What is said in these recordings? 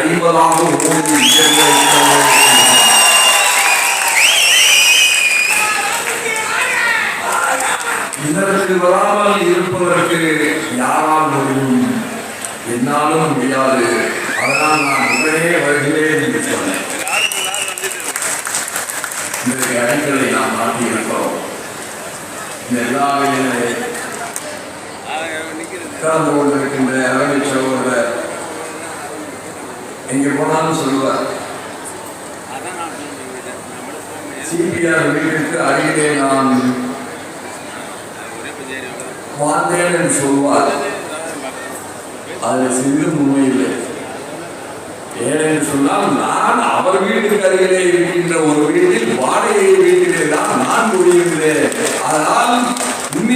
ஐம்பதாக ஓடி. இதற்கு வராமல் இருப்பதற்கு யாரால் முடியும்? என்னாலும் முடியாது. அதனால் நான் உடனே வருகிறேன் என்று சொன்னேன். இன்றைக்கு அடிக்கலை நாம் மாற்றியிருக்கிறோம். இந்த எல்லாவையும் கடந்து கொண்டிருக்கின்ற அரவை சகோதரர் எங்கே போனாலும் சொல்லுவார். சிபிஆர் வீட்டிற்கு அருகிலே நான் வாழ்ந்தேன் என்று சொல்வார். அதில் சிறிதும் உண்மையில்லை. ஏனென்று சொன்னால் நான் அவர் வீட்டுக்கு அருகிலே இருக்கின்ற ஒரு வீட்டில் வாடகை வீட்டிலே தான் நான் குடியிருக்கிறேன். அதனால்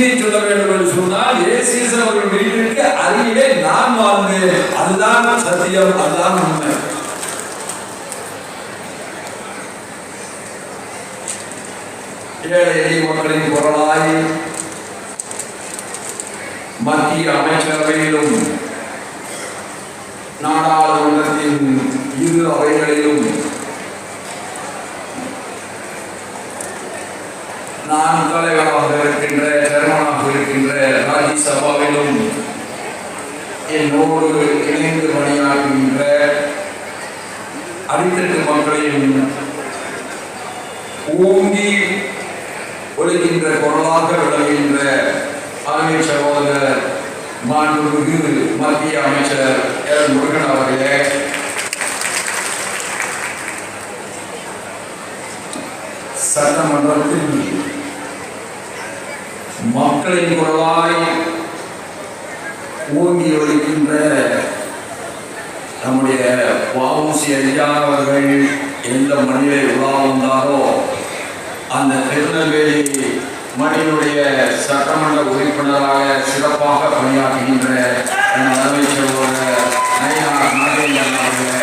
உண்மையை சொல்ல வேண்டும் என்று சொன்னால் ஏசிஎஸ் அவர்கள் வீட்டிற்கு அருகிலே நான் வாழ்ந்தேன் அதுதான் சத்தியம் அதுதான் உண்மை. ஏழை எளிய மக்களின் குரலாய் மத்திய அமைச்சரவையிலும் நாடாளுமன்றத்தின் இரு அவைகளிலும் நான் தலைவராக இருக்கின்ற சேர்மனாக இருக்கின்ற சபாவிலும் என்னோடு இணைந்து பணியாற்றுகின்ற அடித்தட்டு மக்களையும் ஓங்கி ஒழுகின்ற குரலாக விளங்குகின்ற தலைமை சகோதரர் மாண்புமிகு மத்திய அமைச்சர் எல் முருகன் அவர்களே. சட்டமன்றத்தில் மக்களின் குரலாய் ஓங்கி ஒழிக்கின்ற நம்முடைய வாவுசி ஐயா எந்த மண்ணிலே உலா வந்தாரோ அந்த திருநெல்வேலி மண்ணினுடைய சட்டமன்ற உறுப்பினராக சிறப்பாக பணியாற்றுகின்ற என் நயினார் நாகேந்திரன் அவர்களே.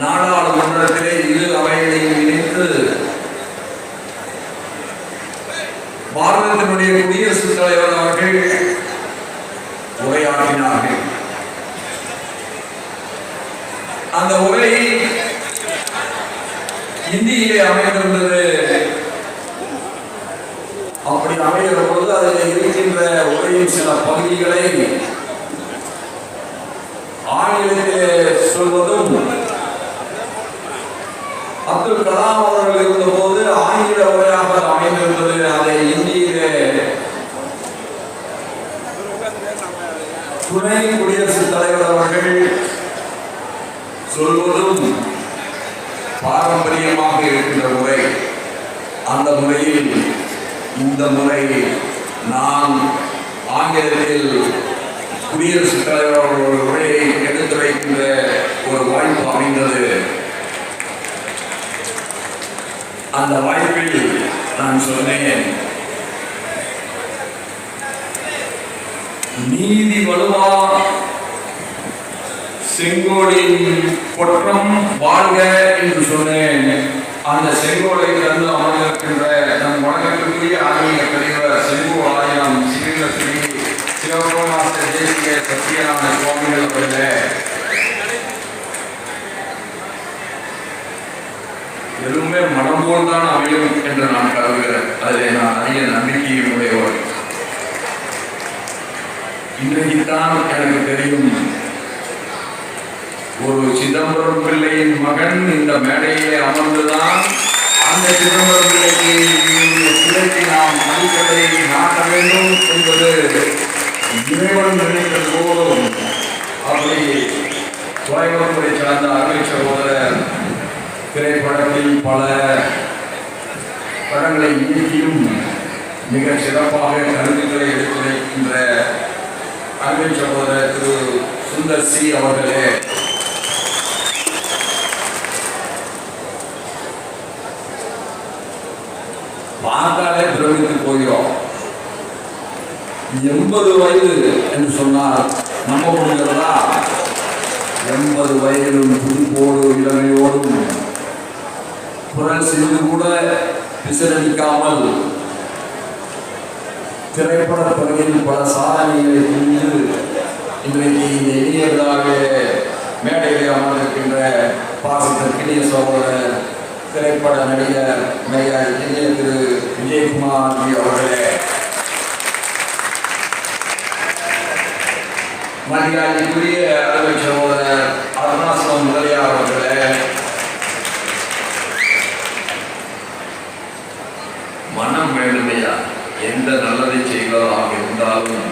நாடாளுமன்றத்திலே இரு அவைகளையும் பாரதத்தினுடைய குடியரசுத் தலைவர் அவர்கள் உரையாற்றினார்கள். அந்த உரை இந்தியிலே அமைந்திருந்தது. அப்படி அமைகிற பொழுது அதில் இருக்கின்ற உரையின் சில பகுதிகளை ஆங்கிலத்திலே சொல்வதும் அப்துல் கலாம் அவர்கள் இருந்தபோது ஆங்கில உரையாக அது அமைந்திருந்தது அதை இந்தியிலே துணை குடியரசுத் தலைவர் அவர்கள் சொல்வதும் பாரம்பரியமாக இருக்கின்ற முறை. அந்த முறையில் இந்த முறை நான் ஆங்கிலத்தில் குடியரசுத் தலைவர் அவர்கள் உரையை எடுத்து வைக்கின்ற ஒரு வாய்ப்பு அமைந்தது. அந்த வாய்ப்பில் நான் சொன்னேன். நீதி வலுவா. செங்கோலின் பொற்றம் வாழ்க என்று சொன்னேன். அந்த செங்கோலை தந்து அமர்ந்திருக்கின்ற நம் வணக்கத்துக்குரிய ஆன்மீக தலைவர் செங்கோ ஆயிரம் சிவீர ஸ்ரீ சிவகுமாஸ்தர் தேசிய சத்யநாத சுவாமிகள் அவர்களே. எதுவுமே மனம் போல் தான் அமையும் என்று நான் கருதுகிறேன். அதில் நான் அதிக நம்பிக்கையும் உடையவர் இன்றைக்குத்தான் எனக்கு தெரியும். ஒரு சிதம்பரம் பிள்ளையின் மகன் இந்த மேடையிலே அமர்ந்துதான் அந்த சிதம்பரம் பிள்ளைக்கு சிலைக்கு நாம் மதிப்பதை நாட்ட வேண்டும் என்பது இறைவன் நினைத்த போதும். அப்படி கோயம்புத்தூரை சார்ந்த அருமை சகோதரர் திரைப்படத்தில் பல படங்களை இயக்கியும் மிக சிறப்பாக கருத்துக்களை எடுத்துரைக்கின்ற அன்பின் சகோதரர் திரு சுந்தர் சி அவர்களே. பார்த்தாலே பிரமித்து போகிறோம். எண்பது வயது என்று சொன்னால் நம்ப முடிகிறதா எண்பது வயதிலும் புதுப்போடு இளமையோடும் குரல் சிறிது கூட பிசரடிக்காமல் திரைப்பட துறையில் பல சாதனைகளை புரிந்து இன்றைக்கு இந்த இனிய மேடையிலே மேடையில் அமர்ந்திருக்கின்ற பாசத்திற்கினிய சகோதரர் திரைப்பட நடிகர் மேயர் இனிய திரு விஜயகுமார் ஜி அவர்களே. மரியாதைக்குரிய அலுவலக சகோதரர் அருணாசலம் முதலியார் அவர்களே. மனம் வேண்டுமையா எந்த நல்லதை செய்வதாக இருந்தாலும்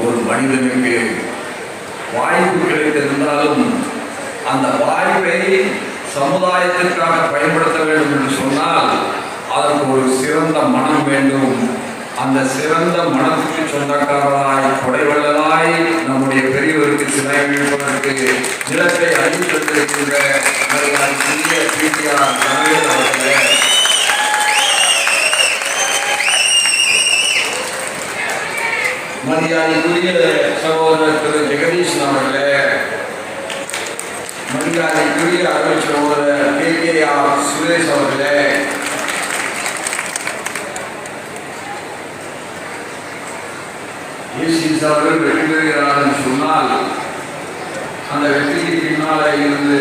ஒரு மனிதனுக்கு வாய்ப்பு கிடைத்திருந்தாலும் அந்த வாய்ப்பை சமுதாயத்திற்காக பயன்படுத்த வேண்டும் என்று சொன்னால் அதற்கு ஒரு சிறந்த மனம் வேண்டும். அந்த சிறந்த மனத்துக்கு சொந்தக்காரராய் கொடைவள்ளலாய் நம்முடைய பெரியவருக்கு சிலை வைப்பதற்கு நிலத்தை அறிவித்திருக்கின்ற சிறிய பிடிஆர் தமிழ் அவர்களே மரியாதைக்குரிய சகோதரர் திரு ஜெகதீஷ் அவர்களே மரியாதைக்குரிய அருள் சகோதரர் கே கே ஆர் சுரேஷ் அவர்களே ஏசிஎஸ் அவர்கள் வெற்றி பெறுகிறார் என்று சொன்னால் அந்த வெற்றிக்கு பின்னால இருந்து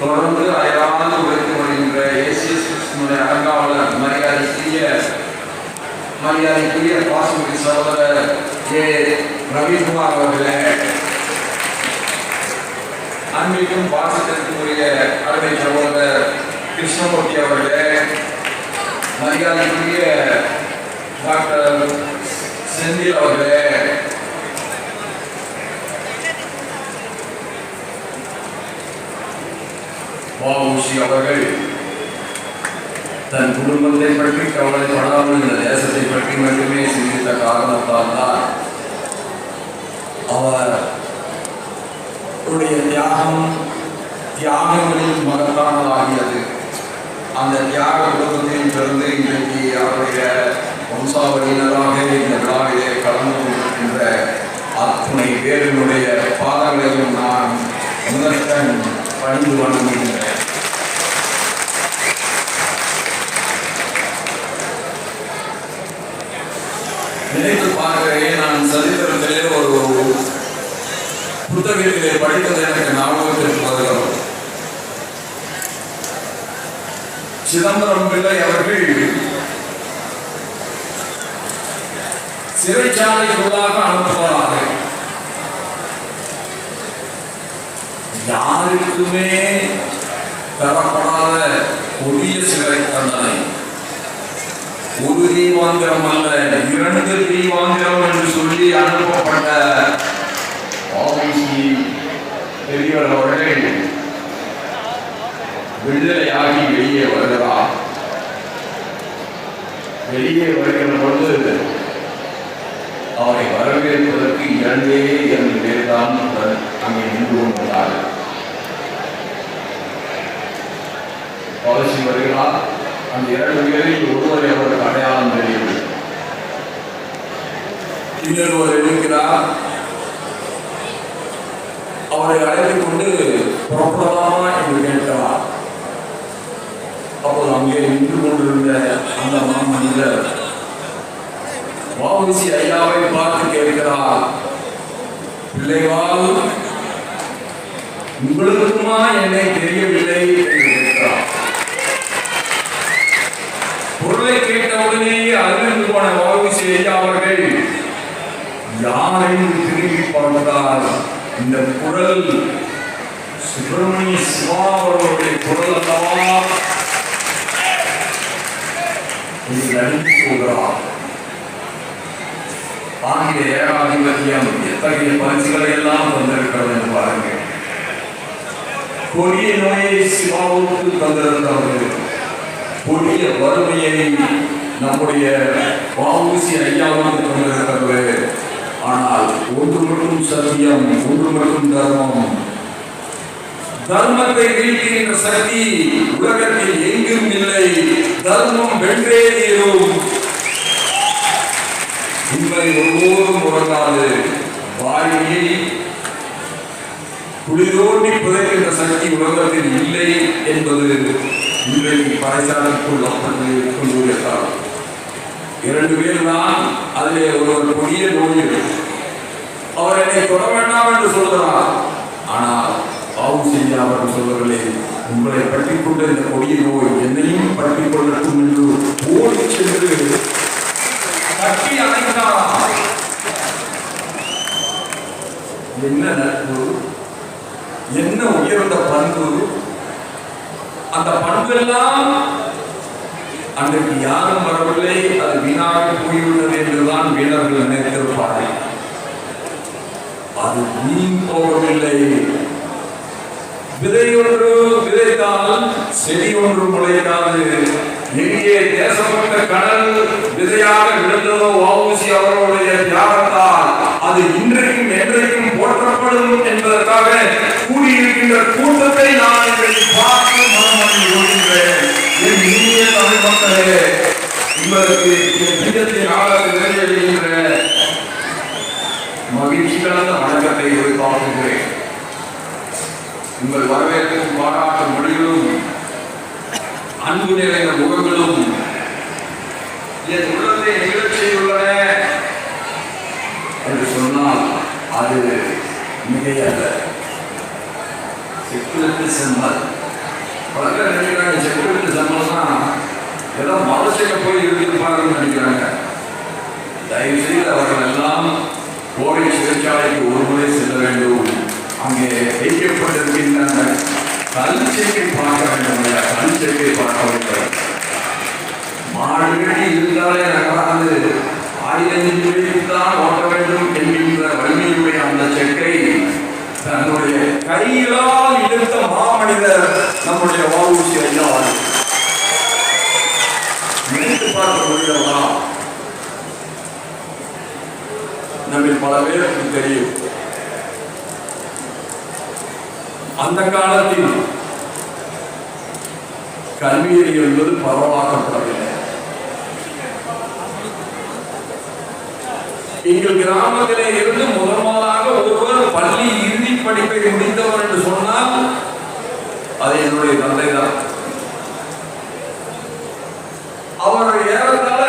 தொடர்ந்து அயராது உழைத்து வருகின்ற ஏசிஎஸ் கிருஷ்ணனுடைய அறங்காவலர் மரியாதைக்குரிய மரியாதைக்குரிய பாசுமதி சகோதரர் ஏ. ரவிக்குமார் அவர்களே அன்பிற்கும் பாசத்திற்குரிய அருமை சகோதரர் கிருஷ்ணமூர்த்தி அவர்களே மரியாதைக்குரிய டாக்டர் செந்தில் அவர்களே வாவுசி அவர்கள் தன் குடும்பத்தை பற்றி கவலைப்படாமல் இந்த தேசத்தை பற்றி மட்டுமே சிந்தித்த காரணத்தால் தான் அவர் அவருடைய தியாகம் தியாகங்களில் மகத்தானதாகியது. அந்த தியாக குடும்பத்தில் பிறந்து இன்றைக்கு அவருடைய வம்சாவளியினராக இந்த விழாவிலே கலந்து கொண்டிருக்கின்ற அத்துணை பேரினுடைய பாதங்களையும் நான் முதற்கண் பணிந்து வணங்குகின்றேன். நினைத்து பார்க்கிறேன். நான் சரித்திரத்திலே ஒரு புத்தகங்களை படித்தது எனக்கு ஞாபகத்திற்கு வருகிறது சிதம்பரம் பிள்ளை அவர்கள் சிறைச்சாலைக்குள்ளாக அனுப்புவார்கள் யாருக்குமே தரப்படாத கொடிய சிறை தண்டனை. ஒரு தீவாந்திரம் அல்ல இரண்டு தீவாந்திரம் என்று சொல்லி அனுப்பப்பட்ட ஆபீசி பெரியவர் அவர்கள் விடுதலையாகி வெளியே வருகிறார் வெளியே வருகிற பொழுது அவரை வரவேற்பதற்கு இரண்டே இரண்டு பேர் தான் அங்கே நின்று கொண்டிருந்தார்கள். வருகிறார் அந்த இரண்டு பேரில் ஒருவரை அவருக்கு அடையாளம் இன்னொரு இன்னொருவர் இருக்கிறார். அவரை அழைத்துக் கொண்டு புறப்படலாமா என்று கேட்கிறார். அப்போது அங்கே நின்று கொண்டிருந்த அந்த மாமனிதர் வாவுசி ஐயாவை பார்த்து கேட்கிறார் பிள்ளைவால் உங்களுக்குமா என்னை தெரியவில்லை என்று கேட்கிறார் பொருளை கேட்டவுடனேயே அறிந்து போன வாவுசி ஐயா அவர்கள் யாரையும் திரும்பி பார்த்தால் இந்த குரல் சுப்பிரமணிய சிவா அவர்களுடைய குரல் அல்லவா? என்று நடித்து போகிறார் ஆங்கில ஏகாதிபத்தியம் எத்தகைய பரிசுகளை எல்லாம் தந்திருக்கிறது என்று பாருங்கள். கொடிய நோயை சிவாவுக்கு தந்திருந்தவர்கள். கொடிய வறுமையை நம்முடைய வாவூசி ஐயாவுக்கு கொண்டிருக்கிறது ஆனால் ஒன்று மட்டும் சத்தியம் ஒன்று மட்டும் தர்மம். தர்மத்தை வீழ்த்துகின்ற சக்தி உலகத்தில் எங்கும் இல்லை. தர்மம் வென்றே தீரும். உண்மை ஒருபோதும் உறங்காது. வாயை குளிரோண்டி புதைக்கின்ற சக்தி உலகத்தில் இல்லை என்பது இன்றைக்கு பறைசாலைக்கு கொள்ளப்பட்டு கொண்டுள்ளார் இரண்டு பேர் தான் அதிலே ஒருவர் கொடிய நோயில். அவர் என்னை தொட வேண்டாம் என்று சொல்கிறார். ஆனால் பாவம் செய்ய அவர் சொல்லவில்லை உங்களை பற்றி கொண்ட இந்த கொடிய நோய் என்னையும் பற்றி கொள்ளட்டும் என்று ஓடி சென்று கட்டி அணைத்தார். என்ன நட்பு? என்ன உயர்ந்த பண்பு? அந்த பண்பெல்லாம் அன்றைக்கு யாரும் வரவில்லை அது வீணாக போய்விட்டது என்றுதான் வீரர்கள் நினைத்திருப்பார்கள். அது வீண் போகவில்லை. விதை ஒன்று விதைத்தால் செடி ஒன்று முளைக்காது. எங்கே தேசப்பட்ட கடல் விதையாக விழுந்ததோ வாவுசி அவர்களுடைய தியாகத்தால் அது இன்றைக்கும் என்றைக்கும் போற்றப்படும் என்பதற்காக கூடியிருக்கின்ற கூட்டத்தை நான் இதை பார்த்து மனமணி கொள்கின்றேன் என் இனிய தமிழ் மக்களே உங்களுக்கு என் பிரியத்தின் ஆளாக நிறைவேறுகின்ற மகிழ்ச்சி கலந்த வணக்கத்தை எதிர்பார்க்கின்றேன் உங்கள் வரவேற்பும் பாராட்டு மொழிகளும் அன்பு நிறைந்த முகங்களும். என் உள்ளத்தை நிகழச் செய்துள்ளன என்று சொன்னால் அது மிகையல்ல. செக்குலத்து செம்மல். பேர் நினைக்கிறாங்க செக்குலத்து செம்மல்னா ஏதோ மலசையில போய் இருந்திருப்பாங்கன்னு நினைக்கிறாங்க. தயவு செய்து அவர்கள் எல்லாம் கோவை சிறைச்சாலைக்கு ஒரு முறை செல்ல வேண்டும். அங்கே வைக்கப்பட்டிருக்கின்ற அந்த பார்க்க வேண்டும் இல்லை கல்ச்செக்கை பார்க்க வேண்டும். மாடுகடி இருந்தாலே நகராது. ஆயிரத்தி தான் ஓட்ட வேண்டும் என்கின்ற வலிமையுடைய அந்த செக்கை தன்னுடைய கையிலால் இழுத்த மாமனிதர் நம்முடைய வாவூசி ஐயா நினைத்து பார்க்க முடிகிறதா? நம்ம பல பேருக்கு தெரியும். அந்த காலத்தில் கல்வியறி என்பது பரவலாக்கப்படவில்லை எங்கள் கிராமத்திலே இருந்து முதல் முதலாக ஒருவர் பள்ளி இறுதி படிப்பை முடித்தவர் என்று சொன்னால் அது என்னுடைய தந்தை தான் அவர் ஏறத்தாழ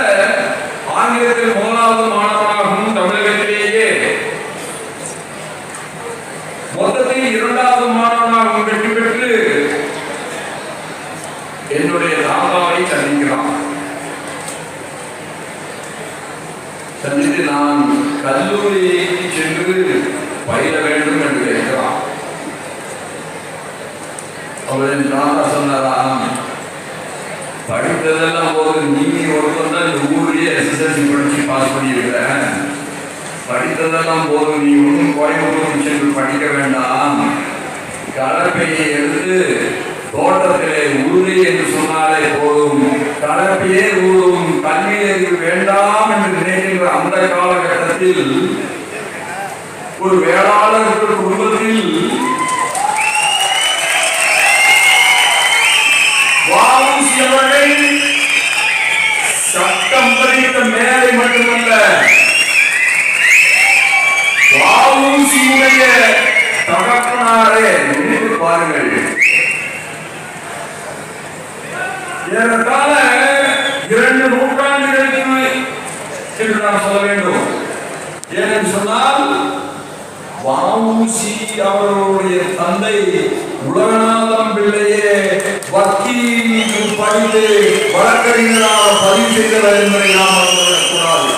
ஆங்கிலத்தில் முதலாவது மாணவனாகவும் தமிழகத்திலேயே மொத்தத்தில் இரண்டாவது மாணவனாகவும் வெற்றி பெற்று என்னுடைய தாத்தாவை சந்திக்கிறான் சந்தித்து நான் கல்லூரிக்கு சென்று பயில வேண்டும் என்று கேட்கிறான் அவர் என் சொன்னாராம் படித்ததெல்லாம் போது நீ ஒருத்தர் தான் இந்த ஊர்லயே எஸ்எஸ்எல்சி படிச்சு பாஸ் பண்ணியிருக்கிற படித்ததெல்லாம் போதும் நீ ஒன்றும் கோயம்புத்தூர் சென்று படிக்க வேண்டாம். கலப்பையை எடுத்து தோட்டத்திலே உறுதி என்று சொன்னாலே போதும். கலப்பையே ஊடும் கல்வி வேண்டாம் என்று நினைக்கின்ற அந்த காலகட்டத்தில் ஒரு வேளாளர் குடும்பத்தில் சட்டம் பதித்த மேலை மட்டுமல்ல தகப்பனாரே நினைத்து பாருங்க ஏறத்தாழ இரண்டு நூற்றாண்டுகளுக்கு என்று நாம் சொல்ல வேண்டும். ஏனென்று சொன்னால் வாமுசி அவர்களுடைய தந்தை உலகநாதம் பிள்ளையே வக்கீல் படித்து வழக்கறிஞராக பதிவு செய்தவர் என்பதை நாம் மறந்துவிடக்கூடாது.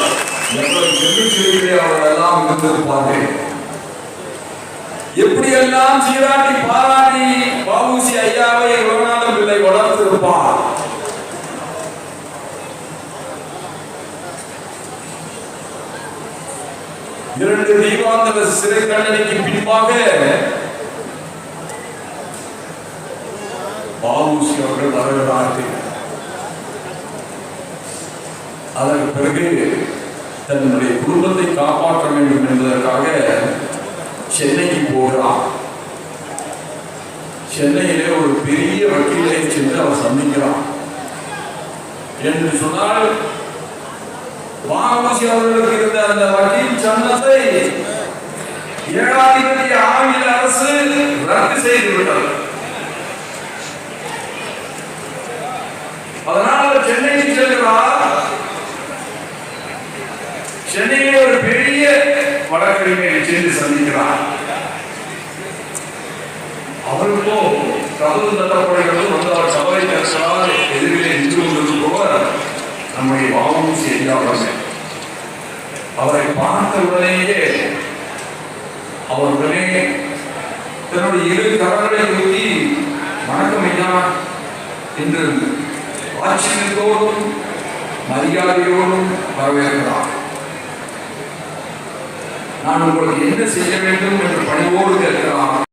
எவ்வளவு செல்வி அவர்கள் எல்லாம் இருந்திருப்பார்கள். எப்படியெல்லாம் சீராட்டி பாராட்டி வாவுசி ஐயாவை உலகநாதம் பிள்ளை வளர்த்திருப்பார் இரண்டு தீபாந்தர சிறை தண்டனைக்கு பின்பாக பாபுசி அவர்கள் வருகிறார்கள் அதற்கு பிறகு தன்னுடைய குடும்பத்தை காப்பாற்ற வேண்டும் என்பதற்காக சென்னைக்கு போகிறார். சென்னையிலே ஒரு பெரிய வக்கீலை சென்று அவர் சந்திக்கிறார். என்று சொன்னால் வாமசி அவர்களுக்கு இருந்த அந்த வக்கீல் சன்னத்தை ஏகாதிபத்திய ஆங்கில அரசு ரத்து செய்து விட்டது. அதனால் சென்னைக்கு செல்கிறார். சென்னையிலே ஒரு பெரிய வழக்கறிஞரை சென்று சந்திக்கிறார். அவருக்கும் கதவு தட்டப்படுகிறது வந்து அவர் சபை தரசால் எதிரிலே நின்று கொண்டிருப்பவர் நம்முடைய வாவும் செய்தார் அவரை பார்த்த உடனேயே அவர் உடனே தன்னுடைய இரு கரங்களை ஊற்றி வணக்கம் ஐயா என்று ஆச்சரியத்தோடும் மரியாதையோடும் வரவேற்கிறார். நான் உங்களுக்கு என்ன செய்ய வேண்டும்